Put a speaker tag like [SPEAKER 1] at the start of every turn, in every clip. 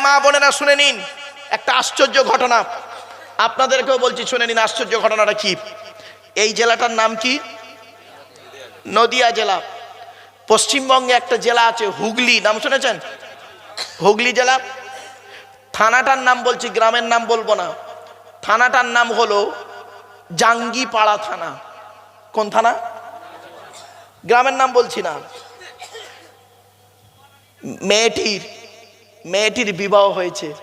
[SPEAKER 1] মা বোনেরা শুনে নিন, একটা আশ্চর্য ঘটনা। আপনাদেরকেও বলছি, শুনে নিন আশ্চর্য ঘটনাটা কি। এই জেলাটার নাম কি? নদিয়া জেলা। পশ্চিমবঙ্গে একটা জেলা আছে, হুগলি। নাম শুনেছেন? হুগলি জেলা। থানাটার নাম বলছি, গ্রামের নাম বলব না। থানাটার নাম হলো জাঙ্গিপাড়া থানা। কোন থানা? গ্রামের নাম বলছি না। মেয়েটির মেয়েটির বিবাহ হয়েছে।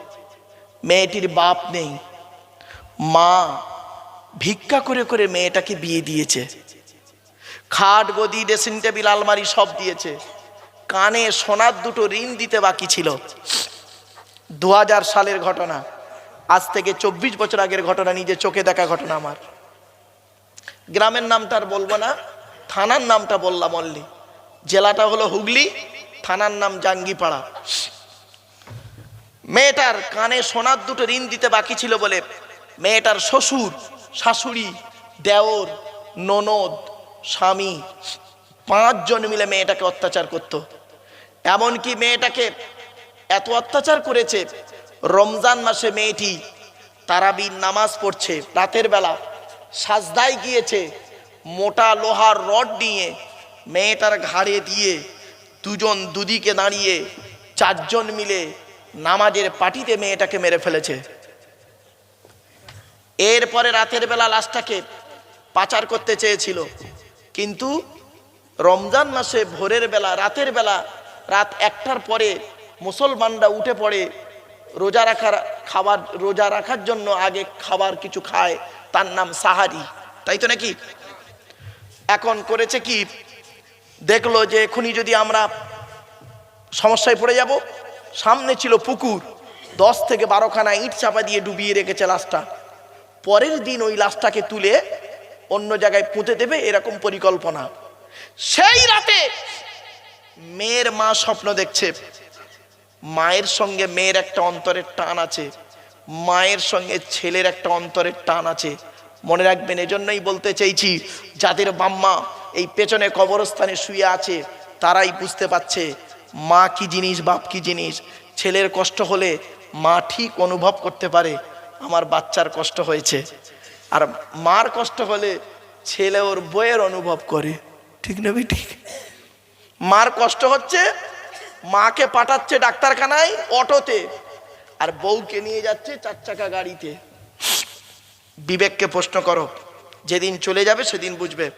[SPEAKER 1] মেয়েটির বাপ নেই। মা ভিক্ষা করে করে মেয়েটাকে বিয়ে দিয়েছে। খাট, গদি ড্রেসিং টেবিল আলমারি সব দিয়েছে। কানে সোনার দুটো ঋণ দিতে বাকি ছিল। দু হাজার সালের ঘটনা। আজ থেকে চব্বিশ বছর আগের ঘটনা, নিজে চোখে দেখা ঘটনা আমার। গ্রামের নামটা আর বলব না, থানার নামটা বললাম অনলি জেলাটা হলো হুগলি, থানার নাম জাঙ্গিপাড়া। মেয়েটার কানে সোনার দুটো ঋণ দিতে বাকি ছিল বলে মেয়েটার শ্বশুর, শাশুড়ি, দেওর, ননদ, স্বামী পাঁচজন মিলে মেয়েটাকে অত্যাচার করত। এমনকি মেয়েটাকে এত অত্যাচার করেছে, রমজান মাসে মেয়েটি তারাবির নামাজ পড়ছে, রাতের বেলা সাজদায় গিয়েছে, মোটা লোহার রড নিয়ে মেয়েটার ঘাড়ে দিয়ে দুজন দুদিকে দাঁড়িয়ে চারজন মিলে নামাজের পাটিতে মেয়েটাকে মেরে ফেলেছে। এরপরে রাতের বেলা লাশটাকে পাচার করতে চেয়েছিল। কিন্তু রমজান মাসে ভোরের বেলা, রাতের বেলা, রাত একটার পরে মুসলমানরা উঠে পড়ে, রোজা রাখার খাবার, রোজা রাখার জন্য আগে খাবার কিছু খায়, তার নাম সাহারি। তাই তো নাকি? এখন করেছে কি? দেখল যে এখনই যদি আমরা সমস্যায় পড়ে যাব সামনে ছিল পুকুর। দশ থেকে বারোখানা ইট চাপা দিয়ে ডুবিয়ে রেখেছে লাশটা। পরের দিন ওই লাশটাকে তুলে অন্য জায়গায় পুঁতে দেবে এরকম পরিকল্পনা। সেই রাতে মেয়ের মা স্বপ্ন দেখছে। মায়ের সঙ্গে মেয়ের একটা অন্তরের টান আছে। মায়ের সঙ্গে ছেলের একটা অন্তরের টান আছে। মনে রাখবেন, এজন্যই বলতে চাইছি যাদের বাম্মা এই পেছনে কবরস্থানে শুয়ে আছে, তারাই বুঝতে পারছে মা কি জিনিস, বাপ কি জিনিস? ছেলের কষ্ট হলে মা ঠিক অনুভব করতে পারে, আমার বাচ্চার কষ্ট হয়েছে। আর মার কষ্ট হলে ছেলে ওর বইয়ের অনুভব করে। ঠিক না ঠিক মার কষ্ট হচ্ছে, মাকে পাঠাচ্ছে ডাক্তারখানায় অটোতে, আর বউকে নিয়ে যাচ্ছে চার চাকা গাড়িতে। বিবেককে প্রশ্ন করো, যেদিন চলে যাবে সেদিন বুঝবে।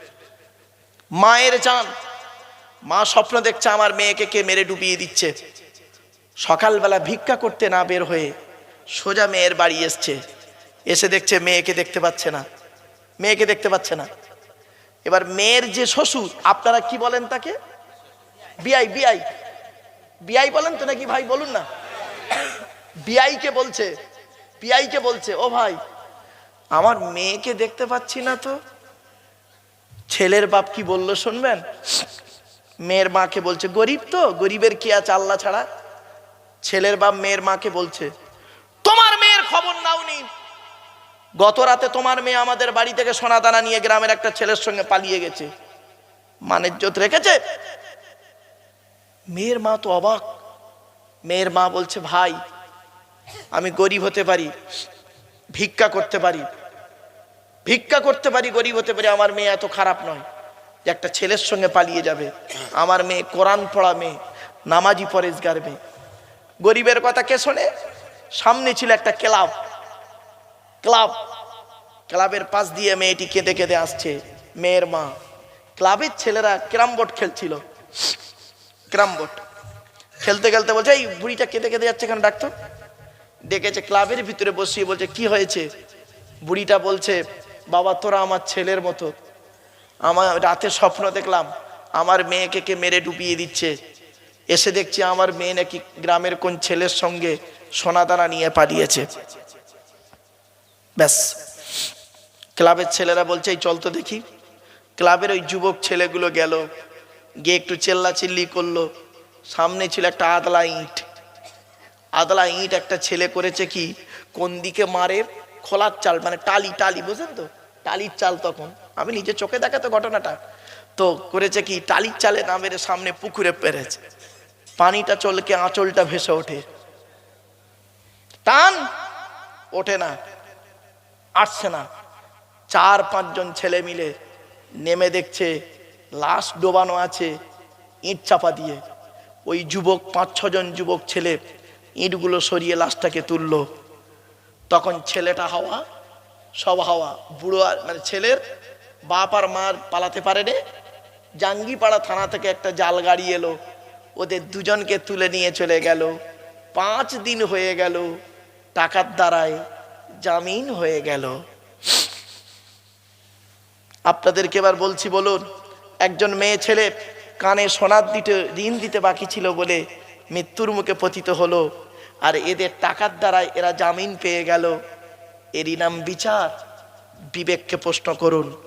[SPEAKER 1] মায়ের চান মা স্বপ্ন দেখছে আমার মেয়েকে কে মেরে ডুবিয়ে দিচ্ছে। সকালবেলা ভিক্ষা করতে না বের হয়ে সোজা মেয়ের বাড়ি এসছে। এসে দেখছে মেয়েকে দেখতে পাচ্ছে না। মেয়েকে দেখতে পাচ্ছে না। এবার মেয়ের যে শ্বশুর, আপনারা কি বলেন তাকে? বিআই বিআই। বিআই বলেন তো নাকি ভাই, বলুন না। বিআইকে বলছে? বিআইকে বলছে? ও ভাই, আমার মেয়েকে দেখতে পাচ্ছি না তো। ছেলের বাপ কি বলল শুনবেন? মেয়ের মাকে বলছে, গরিব তো, গরিবের কি আছে আল্লাহ ছাড়া? ছেলের বাপ মেয়ের মাকে বলছে, তোমার মেয়ের খবর নাওনি। গত রাতে তোমার মেয়ে আমাদের বাড়ি থেকে সোনাদানা নিয়ে গ্রামের একটা ছেলের সঙ্গে পালিয়ে গেছে। মানের জোত রেখেছে? মেয়ের মা তো অবাক। মেয়ের মা বলছে, ভাই, আমি গরিব হতে পারি, ভিক্ষা করতে পারি। ভিক্ষা করতে পারি, গরিব হতে পারি, আমার মেয়ে এত খারাপ নয়। যে একটা ছেলের সঙ্গে পালিয়ে যাবে। আমার মেয়ে কোরআন পড়া মেয়ে, নামাজি পরেশগার মেয়ে। গরিবের কথা কে শোনে? সামনে ছিল একটা ক্লাব। ক্লাব। ক্লাবের পাশ দিয়ে মেয়েটি কেঁদে কেঁদে আসছে। মেয়ের মা। ক্লাবের ছেলেরা ক্যারাম বোর্ড খেলছিল। Carrom board. খেলতে খেলতে বলছে, এই বুড়িটা কেঁদে কেঁদে যাচ্ছে কেন ডাক্তার? ডেকেছে ক্লাবের ভিতরে বসিয়ে বলছে, কি হয়েছে? বুড়িটা বলছে, বাবা, তোরা আমার ছেলের মতো। আমার রাতে স্বপ্ন দেখলাম, আমার মেয়েকে কে মেরে ডুবিয়ে দিচ্ছে। এসে দেখছি আমার মেয়ে নাকি গ্রামের কোন ছেলের সঙ্গে সোনাদানা নিয়ে পালিয়েছে। ব্যাস। ক্লাবের ছেলেরা বলছে, এই চল তো দেখি। ক্লাবের ওই যুবক ছেলেগুলো গেল, গিয়ে একটু চেল্লা চিল্লি করল। সামনে ছিল একটা আদলা ইট। আদলা ইট একটা ছেলে করেছে কি, কোন দিকে মারে খোলার চাল মানে টালি টালি বুঝলেন তো? টালির চাল তখন। আমি নিজে চোখে দেখা তো ঘটনাটা। তো করেছে কি, টালির চালে না মেরে সামনে পুকুরে পেরেছে। পানিটা চলকে আঁচলটা ভেসে ওঠে। টান! ওঠে না। আসছে না। চার, পাঁচজন ছেলে মিলে নেমে দেখছে, লাশ ডোবানো আছে ইট চাপা দিয়ে। ওই যুবক, পাঁচ, ছজন যুবক ছেলে ইটগুলো সরিয়ে লাশটাকে তুললো। তখন ছেলেটা হাওয়া সব হাওয়া। বুড়ো আর মানে ছেলের বাপ আর মার পালাতে পারে রে জাঙ্গিপাড়া থানা থেকে একটা জাল গাড়ি এলো। ওদের দুজনকে তুলে নিয়ে চলে গেল। পাঁচ দিন হয়ে গেল টাকার দ্বারায় জামিন হয়ে গেল। আপনাদেরকে এবার বলছি, বলুন, একজন মেয়ে ছেলে কানে সোনার দিতে, ঋণ দিতে বাকি ছিল বলে মৃত্যুর মুখে পতিত হলো। আর এদের টাকার দ্বারায় এরা জামিন পেয়ে গেল। এরই নাম বিচার। বিবেককে প্রশ্ন করুন,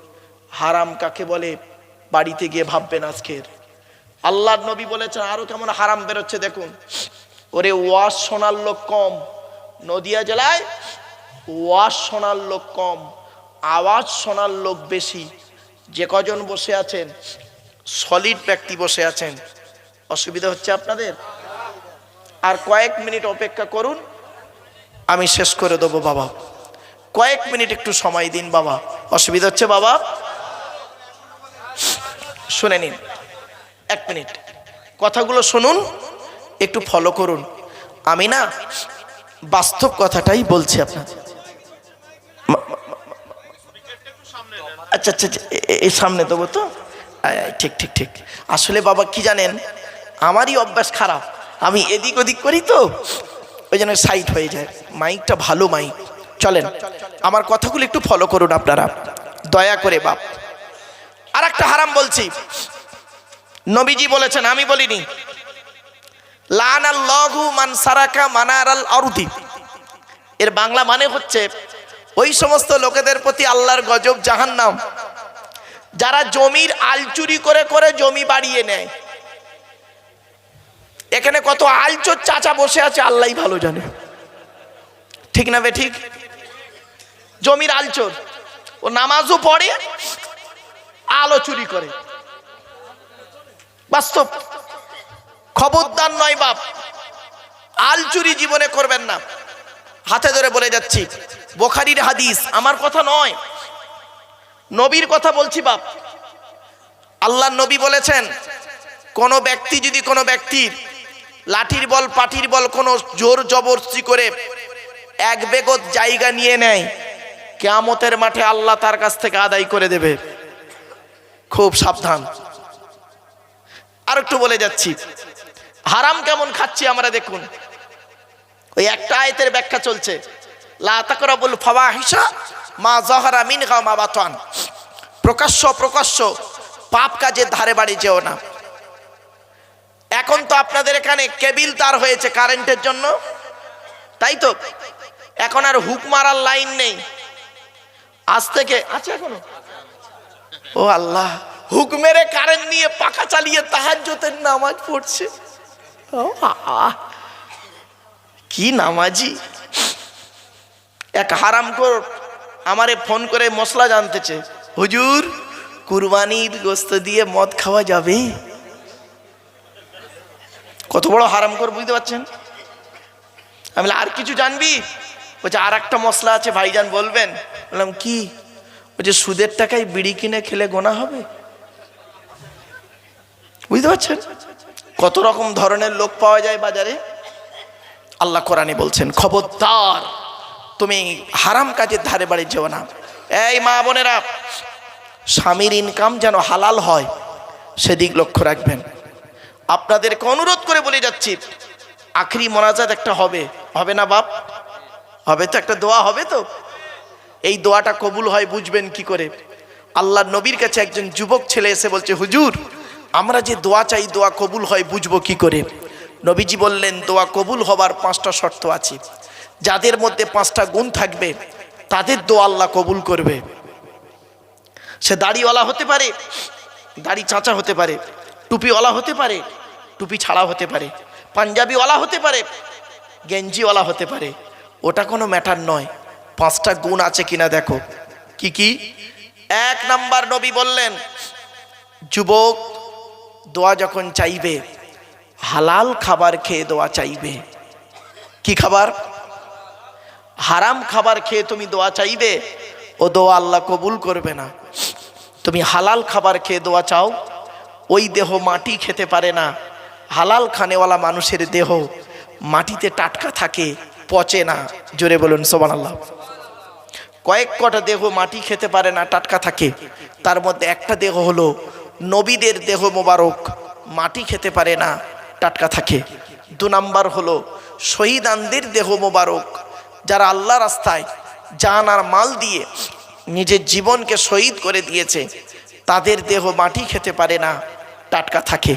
[SPEAKER 1] হারাম কাকে বলে? বাড়িতে গিয়ে ভাববেন আজকের। আল্লাহর নবী বলেছেন, আরও কেমন হারাম বেরোচ্ছে দেখুন। ওরে ওয়াজ শোনার লোক কম, নদিয়া জেলায় ওয়াজ শোনার লোক কম, আওয়াজ শোনার লোক বেশি। যে কজন বসে আছেন সলিড ব্যক্তি বসে আছেন। অসুবিধা হচ্ছে আপনাদের? আর কয়েক মিনিট অপেক্ষা করুন, আমি শেষ করে দেবো বাবা। কয়েক মিনিট একটু সময় দিন বাবা। অসুবিধা হচ্ছে বাবা? শুনে নিন। এক মিনিট। কথাগুলো শুনুন একটু ফলো করুন। আমি না বাস্তব কথাটাই বলছি আপনার আচ্ছা আচ্ছা আচ্ছা, এই সামনে দেবো তো? ঠিক ঠিক ঠিক। আসলে বাবা কি জানেন আমারই অভ্যাস খারাপ। আমি এদিক ওদিক করি তো ওই জন্য সাইড হয়ে যায়। মাইকটা ভালো মাইক চলেন, আমার কথাগুলো একটু ফলো করুন আপনারা। দয়া করে বাপ। আর একটা হারাম বলছি। নবীজি বলেছেন, আমি বলিনি। মান সারাকা এর বাংলা মানে হচ্ছে, ওই সমস্ত লোকেদের প্রতি আল্লাহর গজব জাহান্নাম। যারা জমির আল চুরি করে করে জমি বাড়িয়ে নেয়। এখানে কত আলচোর চাচা বসে আছে আল্লাহ ভালো জানে। ঠিক না বে ঠিক? জমির আলচোর। ও নামাজও পড়ে, আলো চুরি করে। বাস্তব। খবরদার নয় বাপ। আল চুরি জীবনে করবেন না। হাতে ধরে বলে যাচ্ছি, বোখারির হাদিস আমার কথা নয়। নবীর কথা বলছি বাপ। আল্লাহ নবী বলেছেন, কোনো ব্যক্তি যদি কোনো ব্যক্তির লাঠির বল, পাটির বল কোনো জোর জবরদস্তি করে এক বেগত জায়গা নিয়ে নেয় কেয়ামতের মাঠে আল্লাহ তার কাছ থেকে আদায় করে দেবে। খুব সাবধান। আর একটু বলে যাচ্ছি। হারাম কেমন খাচ্ছি আমরা দেখুন। ওই একটা আয়তের ব্যাখ্যা চলছে। মা প্রকাশ্য প্রকাশ্য পাপ কাজের ধারে বাড়ি যেও না। এখন তো আপনাদের এখানে কেবিল তার হয়েছে কারেন্টের জন্য। তাই তো? এখন আর হুক মারার লাইন নেই। আজ থেকে আছে এখনও? ও আল্লাহ হুক মেরে কারেন্ট নিয়ে পাখা চালিয়ে তাহার তাহাজ্জতের নামাজ পড়ছে। কি নামাজি? এক হারাম কর আমারে ফোন করে মশলা জানতেছে। হুজুর কুরবানির গোস্ত দিয়ে মদ খাওয়া যাবে? কত বড় হারাম কর বুঝতে পারছেন? আমি আর কিছু জানবি? বলছে আর একটা মশলা আছে, ভাইজান বলবেন? বললাম, কি? বলছে, সুদের টাকায় বিড়ি কিনে খেলে গোনা হবে? বুঝতে পারছেন? কত রকম ধরনের লোক পাওয়া যায় বাজারে? আল্লাহ কোরআনে বলছেন, খবরদার, তুমি হারাম কাজের ধারে বাড়ি যেও না। এই মা বোনেরা, স্বামীর ইনকাম যেন হালাল হয়, সেদিক লক্ষ্য রাখবেন। আপনাদেরকে অনুরোধ করে বলে যাচ্ছি, আখরি মোনাজাত একটা হবে। হবে না বাপ? হবে তো, একটা দোয়া হবে তো। এই দোয়াটা কবুল হয়, বুঝবেন কি করে। আল্লাহ নবীর কাছে একজন যুবক ছেলে এসে বলছে, হুজুর, আমরা যে দোয়া চাই, দোয়া কবুল হয়, বুঝব কি করে? নবীজি বললেন, দোয়া কবুল হবার পাঁচটা শর্ত আছে। যাদের মধ্যে পাঁচটা গুণ থাকবে, তাদের দোয়া আল্লাহ কবুল করবে। সে দাড়িওয়ালা হতে পারে, দাড়ি চাঁচা হতে পারে, টুপিওয়ালা হতে পারে, টুপি ছাড়া হতে পারে, পাঞ্জাবিওয়ালা হতে পারে, গেঞ্জিওয়ালা হতে পারে। ওটা কোনো ম্যাটার নয়। পাঁচটা গুণ আছে কিনা দেখো। কি কি? এক নাম্বার নবী বললেন, যুবক, দোয়া যখন চাইবে, হালাল খাবার খেয়ে দোয়া চাইবে। কি খাবার? হারাম খাবার খেয়ে তুমি দোয়া চাইবে? ও দোয়া আল্লাহ কবুল করবে না। তুমি হালাল খাবার খেয়ে দোয়া চাও, ওই দেহ মাটি খেতে পারে না। হালাল খানেওয়ালা মানুষের দেহ মাটিতে টাটকা থাকে। পচে না। জোরে বলুন সোমান আল্লাহ কয়েক কটা দেহ মাটি খেতে পারে না, টাটকা থাকে। তার মধ্যে একটা দেহ হলো নবীদের দেহ মোবারক। মাটি খেতে পারে না, টাটকা থাকে। দু নাম্বার হলো শহীদানদের দেহ মোবারক। যারা আল্লাহ রাস্তায় জান আর মাল দিয়ে নিজের জীবনকে শহীদ করে দিয়েছে, তাদের দেহ মাটি খেতে পারে না, টাটকা থাকে।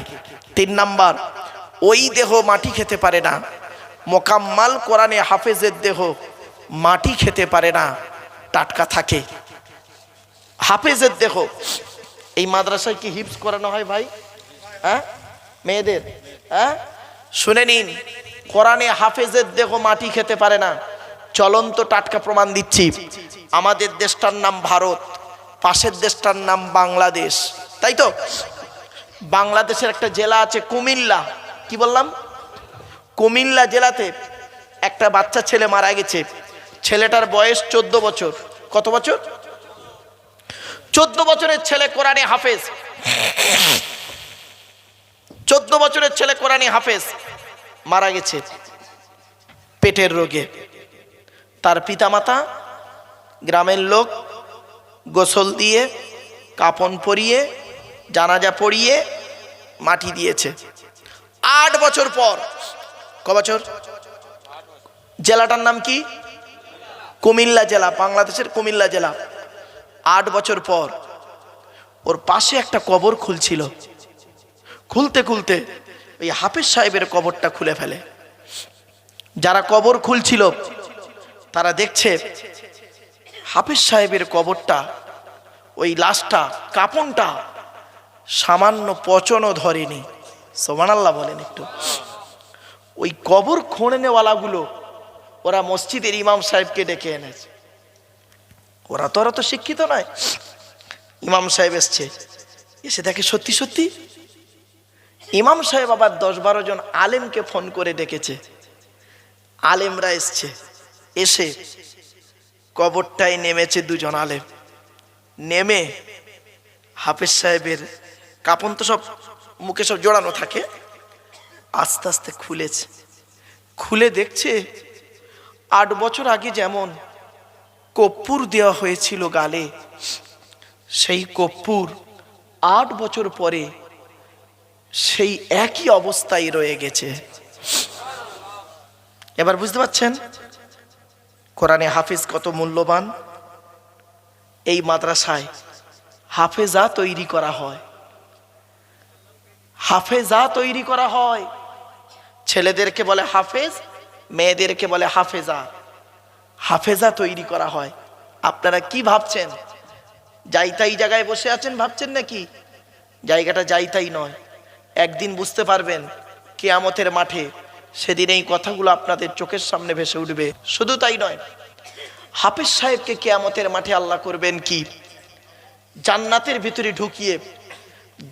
[SPEAKER 1] তিন নাম্বার, ওই দেহ মাটি খেতে পারে না মোকাম্মাল কোরআনে হাফেজের দেহ মাটি খেতে পারে না, টাটকা থাকে। হাফেজের দেহ, এই মাদ্রাসায় কি হিপস করানো হয় ভাই? হ্যাঁ? মেয়েদের হ্যাঁ? শুনে নিন, কোরআনে হাফেজের দেহ মাটি খেতে পারে না, চলন্ত টাটকা প্রমাণ দিচ্ছি। আমাদের দেশটার নাম ভারত, পাশের দেশটার নাম বাংলাদেশ, তাই তো? বাংলাদেশের একটা জেলা আছে কুমিল্লা, কি বললাম? কুমিল্লা জেলাতে একটা বাচ্চা ছেলে মারা গেছে। ছেলেটার বয়স চোদ্দ বছর। কত বছর? চোদ্দ বছরের ছেলে কোরআনে হাফেজ। চোদ্দ বছরের ছেলে কোরআনে হাফেজ। মারা গেছে পেটের রোগে। তার পিতামাতা গ্রামের লোক গোসল দিয়ে, কাপন পরিয়ে, জানাজা পরিয়ে মাটি দিয়েছে। আট বছর পর ক বছর জেলাটার নাম কি? কুমিল্লা জেলা, বাংলাদেশের কুমিল্লা জেলা। আট বছর পর ওর পাশে একটা কবর খুলছিল। খুলতে খুলতে ওই হাফিজ সাহেবের কবরটা খুলে ফেলে। যারা কবর খুলছিল, তারা দেখছে হাফিজ সাহেবের কবরটা, ওই লাশটা, কাপনটা সামান্য পচনও ধরেনি। সোমান আল্লাহ বলেন একটু। ওই কবর খোঁড়ে নেওয়ালাগুলো ওরা মসজিদের ইমাম সাহেবকে ডেকে এনেছে। ওরা তো ওরা তো শিক্ষিত নয়। ইমাম সাহেব এসছে। এসে দেখে সত্যি সত্যি? ইমাম সাহেব আবার দশ বারো জন আলেমকে ফোন করে ডেকেছে। আলেমরা এসছে। এসে কবরটায় নেমেছে দুজন আলেম। নেমে হাফেজ সাহেবের কাপন তো সব, মুখে সব জোড়ানো থাকে। আস্তে আস্তে খুলেছে। খুলে দেখছে আট বছর আগে যেমন কপ্পুর দেওয়া হয়েছিল গালে, সেই কপ্পুর আট বছর পরে সেই একই অবস্থায় রয়ে গেছে। এবার বুঝতে পারছেন? কোরআনে হাফিজ কত মূল্যবান। এই মাদ্রাসায় হাফেজা তৈরি করা হয়। হাফেজা তৈরি করা হয়। ছেলেদেরকে বলে হাফেজ, মেয়েদেরকে বলে হাফেজা। হাফেজা তৈরি করা হয়। আপনারা কি ভাবছেন? যাই তাই জায়গায় বসে আছেন ভাবছেন নাকি? জায়গাটা যাই তাই নয়। একদিন বুঝতে পারবেন, কেয়ামতের মাঠে সেদিন এই কথাগুলো আপনাদের চোখের সামনে ভেসে উঠবে। শুধু তাই নয়, হাফিজ সাহেবকে কেয়ামতের মাঠে আল্লাহ করবেন কি? জান্নাতের ভিতরে ঢুকিয়ে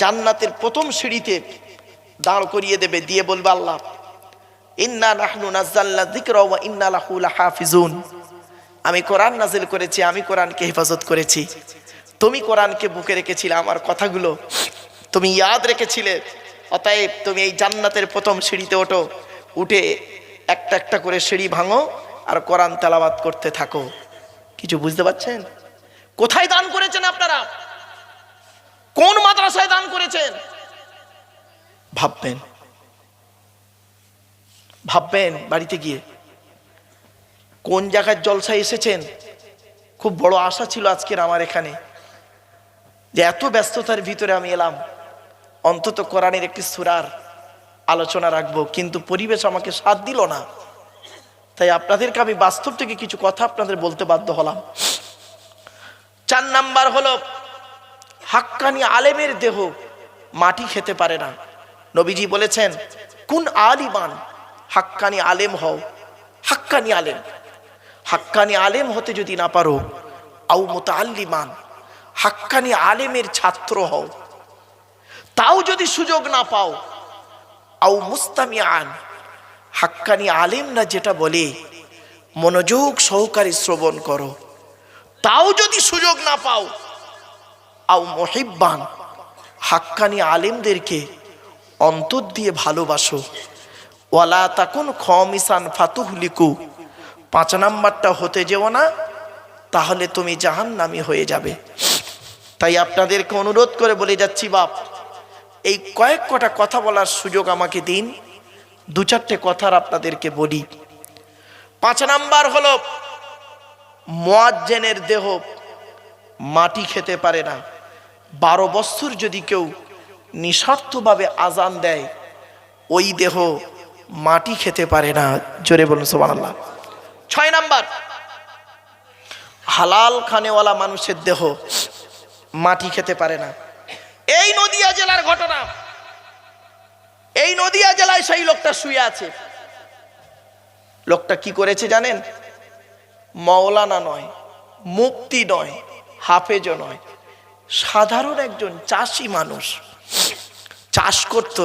[SPEAKER 1] জান্নাতের প্রথম সিঁড়িতে দাঁড় করিয়ে দেবে, দিয়ে বলবে, আল্লাহ ইন্না ইন্না আমি কোরআন নাজিল করেছি, আমি কোরআনকে হেফাজত করেছি। তুমি কোরআনকে বুকে রেখেছিলে, আমার কথাগুলো তুমি ইয়াদ রেখেছিলে। অতএব তুমি এই জান্নাতের প্রথম সিঁড়িতে ওঠো, উঠে একটা একটা করে সিঁড়ি ভাঙো আর কোরআন তেলাবাত করতে থাকো। কিছু বুঝতে পারছেন? কোথায় দান করেছেন আপনারা? কোন মাদ্রাসায় দান করেছেন? ভাববেন। ভাববেন বাড়িতে গিয়ে। কোন জায়গার জলসায় এসেছেন? খুব বড় আশা ছিল আজকের আমার এখানে। যে এত ব্যস্ততার ভিতরে আমি এলাম। অন্তত কোরআনের একটি সুরার আলোচনা রাখব। কিন্তু পরিবেশ আমাকে সাথ দিল না। তাই আপনাদেরকে আমি বাস্তব থেকে কিছু কথা আপনাদের বলতে বাধ্য হলাম। চার নাম্বার হলো, হাক্কানি আলেমের দেহ মাটি খেতে পারে না। নবীজি বলেছেন, কোন আলিমান? হাক্কানি আলেম হও। হাক্কানি আলেম। হাক্কানি আলেম হতে যদি না পারো আউ মোতাল্লিমান হাক্কানি আলেমের ছাত্র হও। তাও যদি সুযোগ না পাও আউ মুস্তামিয়ান হাক্কানি আলেমরা যেটা বলে, মনোযোগ সহকারে শ্রবণ করো। তাও যদি সুযোগ না পাও, আও মহিব্বান। হাক্কানি আলেমদেরকে অন্তর দিয়ে ভালোবাসো। ওয়ালা তাকুন খমিসান ফাতুহলিকু। পাঁচ নাম্বারটা হতে যেও না, তাহলে তুমি জাহান্নামি হয়ে যাবে। তাই আপনাদেরকে অনুরোধ করে বলে যাচ্ছি, বাপ, এই কয়েক কটা কথা বলার সুযোগ আমাকে দিন। দু চারটে কথার আপনাদেরকে বলি। পাঁচ নাম্বার হলো, মোয়াজ্জেনের দেহ মাটি খেতে পারে না। বারো বছর যদি কেউ নিঃস্বার্থভাবে আজান দেয়, ওই দেহ মাটি খেতে পারে না। জোরে বলুন সোমান আল্লাহ ছয় নাম্বার, হালাল খানেওয়ালা মানুষের দেহ মাটি খেতে পারে না। এই নদিয়া জেলার ঘটনা, এই নদিয়া জেলায় সেই লোকটা শুয়ে আছে। লোকটা কি করেছে জানেন? মৌলানা নয় মুক্তি নয়, হাফেজও নয়। সাধারণ একজন চাষি মানুষ চাষ করত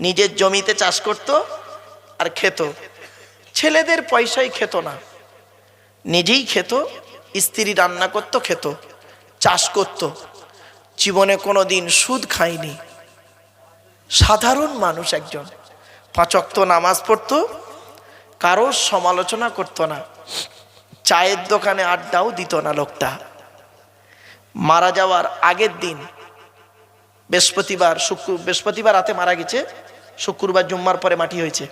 [SPEAKER 1] নিজের জমিতে চাষ করত আর খেত। ছেলেদের পয়সাই খেত না। নিজেই খেত, স্ত্রী রান্না করত, খেত, চাষ করত। জীবনে কোনো দিন সুদ খায়নি। সাধারণ মানুষ একজন। পাঁচক্ত নামাজ পড়তো, কারোর সমালোচনা করতো না। চায়ের দোকানে আড্ডাও দিত না লোকটা। মারা যাওয়ার আগের দিন, বৃহস্পতিবার, শুক্র, বৃহস্পতিবার রাতে মারা গেছে। শুক্রবার জুম্মার পরে মাটি হয়েছে।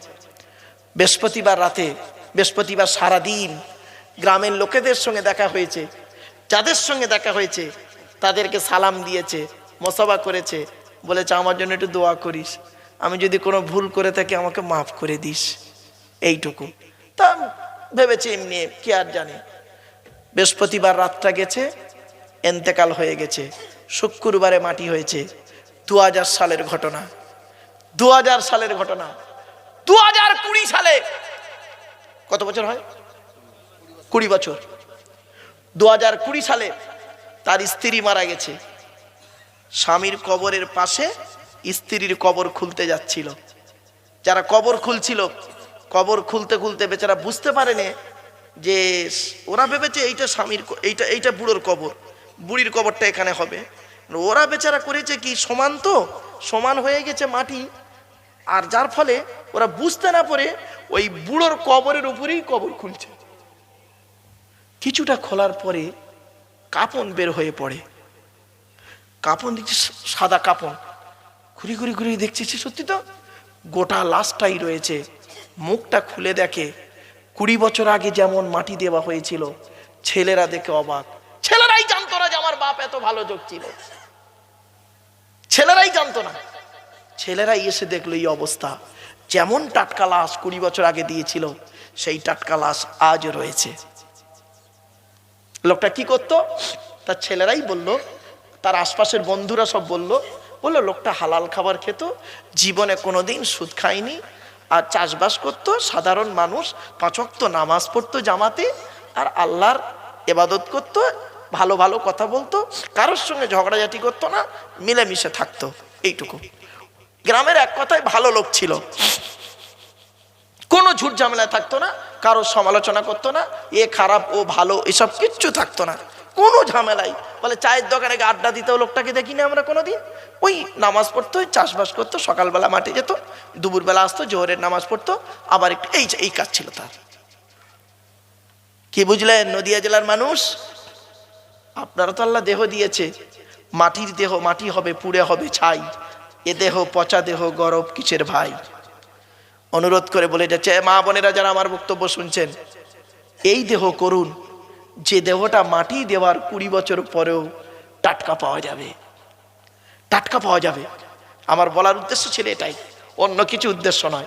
[SPEAKER 1] বৃহস্পতিবার রাতে, বৃহস্পতিবার সারা দিন গ্রামের লোকেদের সঙ্গে দেখা হয়েছে। যাদের সঙ্গে দেখা হয়েছে, তাদেরকে সালাম দিয়েছে মশাবা করেছে, বলেছে, আমার জন্য একটু দোয়া করিস। আমি যদি কোনো ভুল করে থাকি, আমাকে মাফ করে দিস। এইটুকু। তা ভেবেছে এমনি, কি আর জানে। বৃহস্পতিবার রাতটা গেছে, এন্তেকাল হয়ে গেছে। শুক্রবারে মাটি হয়েছে। দু হাজার সালের ঘটনা। দু হাজার সালের ঘটনা। দু কুড়ি সালে। কত বছর হয়? কুড়ি বছর। দু কুড়ি সালে তার স্ত্রী মারা গেছে। স্বামীর কবরের পাশে স্ত্রীর কবর খুলতে যাচ্ছিল। যারা কবর খুলছিল, কবর খুলতে খুলতে বেচারা বুঝতে পারেনি যে ওরা ভেবেছে এইটা স্বামীর এইটা এইটা বুড়োর কবর, বুড়ির কবরটা এখানে হবে। ওরা বেচারা করেছে কি, সমান তো? সমান হয়ে গেছে মাটি। আর যার ফলে ওরা বুঝতে না পারে ওই বুড়োর কবরের উপরেই কবর খুলছে। কিছুটা খোলার পরে কাপন বের হয়ে পড়ে। কাপন দেখছি সাদা কাপন। ঘুরি ঘুরি ঘুরি দেখছি সত্যি তো গোটা লাশটাই রয়েছে। মুখটা খুলে দেখে, কুড়ি বছর আগে যেমন মাটি দেওয়া হয়েছিল, ছেলেরা দেখে অবাক। ছেলেরাই জানতো না যে আমার বাপ এত ভালো যোগ ছিল। ছেলেরাই জানতো না। ছেলেরাই এসে দেখল এই অবস্থা। যেমন টাটকা লাশ কুড়ি বছর আগে দিয়েছিল, সেই টাটকা লাশ আজও রয়েছে। লোকটা কি করতো? তার ছেলেরাই বলল, তার আশপাশের বন্ধুরা সব বলল, বলল, লোকটা হালাল খাবার খেত, জীবনে কোনোদিন সুদ খায়নি, আর চাষবাস করতো, সাধারণ মানুষ পাঁচক্ত নামাজ পড়তো জামাতে, আর আল্লাহর এবাদত করতো, ভালো ভালো কথা বলতো, কারোর সঙ্গে ঝগড়াঝাটি করতো না, মিলেমিশে থাকতো। এইটুকু। গ্রামের এক কথায় ভালো লোক ছিল। কোনো ঝুট ঝামেলায় থাকতো না, কারও সমালোচনা করতো না, এ খারাপ, ও ভালো, এসব কিচ্ছু থাকতো না। কোনো ঝামেলাই। বলে চায়ের দোকানে আড্ডা দিতেও লোকটাকে দেখিনি আমরা কোনোদিন? ওই নামাজ পড়তো চাষবাস করতো, সকালবেলা মাঠে যেত, দুপুরবেলা আসতো, জোহরের নামাজ পড়তো, আবার একটু এই এই কাজ ছিল তার। কি বুঝলেন, নদিয়া জেলার মানুষ? আপনারা তো আল্লাহ দেহ দিয়েছে। মাটির দেহ, মাটি হবে, পুড়ে হবে, ছাই। এ দেহ, পচা দেহ, গরব কিসের ভাই? অনুরোধ করে বলে যাচ্ছে মা বোনেরা যারা আমার বক্তব্য শুনছেন, এই দেহ করুন। যে দেহটা মাটি দেওয়ার কুড়ি বছর পরেও টাটকা পাওয়া যাবে। টাটকা পাওয়া যাবে। আমার বলার উদ্দেশ্য ছিল এটাই। অন্য কিছু উদ্দেশ্য নয়।